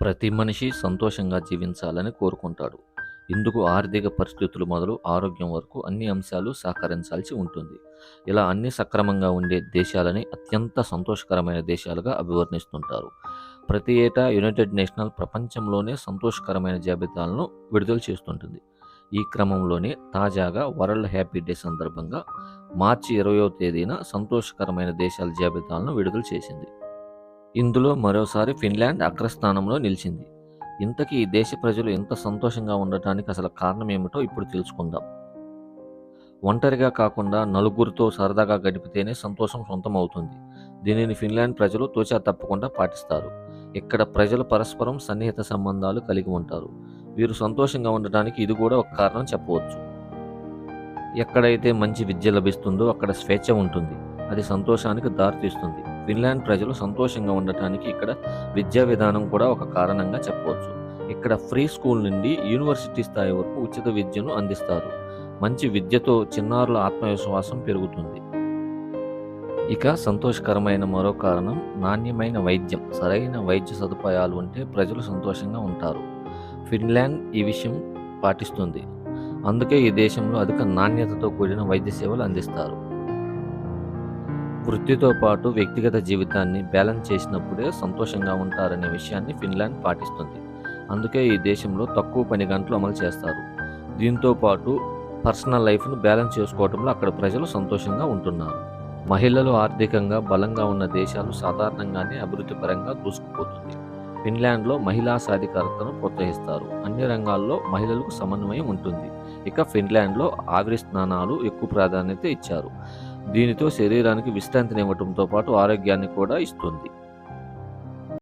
ప్రతి మనిషి సంతోషంగా జీవించాలని కోరుకుంటాడు. ఇందుకు ఆర్థిక పరిస్థితులు మొదలు ఆరోగ్యం వరకు అన్ని అంశాలు సహకరించాల్సి ఉంటుంది. ఇలా అన్ని సక్రమంగా ఉండే దేశాలని అత్యంత సంతోషకరమైన దేశాలుగా అభివర్ణిస్తుంటారు. ప్రతి ఏటా యునైటెడ్ నేషనల్ ప్రపంచంలోనే సంతోషకరమైన జాబితాలను విడుదల చేస్తుంటుంది. ఈ క్రమంలోనే తాజాగా వరల్డ్ హ్యాపీ డే సందర్భంగా మార్చి ఇరవయో తేదీన సంతోషకరమైన దేశాల జాబితాలను విడుదల చేసింది. ఇందులో మరోసారి ఫిన్లాండ్ అగ్రస్థానంలో నిలిచింది. ఇంతకీ ఈ దేశ ప్రజలు ఎంత సంతోషంగా ఉండటానికి అసలు కారణం ఏమిటో ఇప్పుడు తెలుసుకుందాం. ఒంటరిగా కాకుండా నలుగురితో సరదాగా గడిపితేనే సంతోషం సొంతం అవుతుంది దీనిని ఫిన్లాండ్ ప్రజలు తోచా తప్పకుండా పాటిస్తారు. ఇక్కడ ప్రజలు పరస్పరం సన్నిహిత సంబంధాలు కలిగి ఉంటారు. వీరు సంతోషంగా ఉండటానికి ఇది కూడా ఒక కారణం చెప్పవచ్చు. ఎక్కడైతే మంచి విద్య లభిస్తుందో అక్కడ స్వేచ్ఛ ఉంటుంది. అది సంతోషానికి దారితీస్తుంది. ఫిన్లాండ్ ప్రజలు సంతోషంగా ఉండటానికి ఇక్కడ విద్యా విధానం కూడా ఒక కారణంగా చెప్పవచ్చు. ఇక్కడ ఫ్రీ స్కూల్ నుండి యూనివర్సిటీ స్థాయి వరకు ఉచిత విద్యను అందిస్తారు. మంచి విద్యతో చిన్నారుల ఆత్మవిశ్వాసం పెరుగుతుంది. ఇక సంతోషకరమైన మరో కారణం నాణ్యమైన వైద్యం. సరైన వైద్య సదుపాయాలు ఉంటే ప్రజలు సంతోషంగా ఉంటారు. ఫిన్లాండ్ ఈ విషయం పాటిస్తుంది. అందుకే ఈ దేశంలో అధిక నాణ్యతతో కూడిన వైద్య సేవలు అందిస్తారు. వృత్తితో పాటు వ్యక్తిగత జీవితాన్ని బ్యాలెన్స్ చేసినప్పుడే సంతోషంగా ఉంటారనే విషయాన్ని ఫిన్లాండ్ పాటిస్తుంది. అందుకే ఈ దేశంలో తక్కువ పని గంటలు అమలు చేస్తారు. దీంతో పాటు పర్సనల్ లైఫ్ను బ్యాలెన్స్ చేసుకోవడంలో అక్కడ ప్రజలు సంతోషంగా ఉంటున్నారు. మహిళలు ఆర్థికంగా బలంగా ఉన్న దేశాలు సాధారణంగానే అభివృద్ధి పరంగా దూసుకుపోతుంది. ఫిన్లాండ్లో మహిళా సాధికారతను ప్రోత్సహిస్తారు. అన్ని రంగాల్లో మహిళలకు సమన్వయం ఉంటుంది. ఇక ఫిన్లాండ్లో ఆవిరి స్నానాలు ఎక్కువ ప్రాధాన్యత ఇచ్చారు. దీనితో శరీరానికి విశ్రాంతినివ్వడంతో పాటు ఆరోగ్యాన్ని కూడా ఇస్తుంది.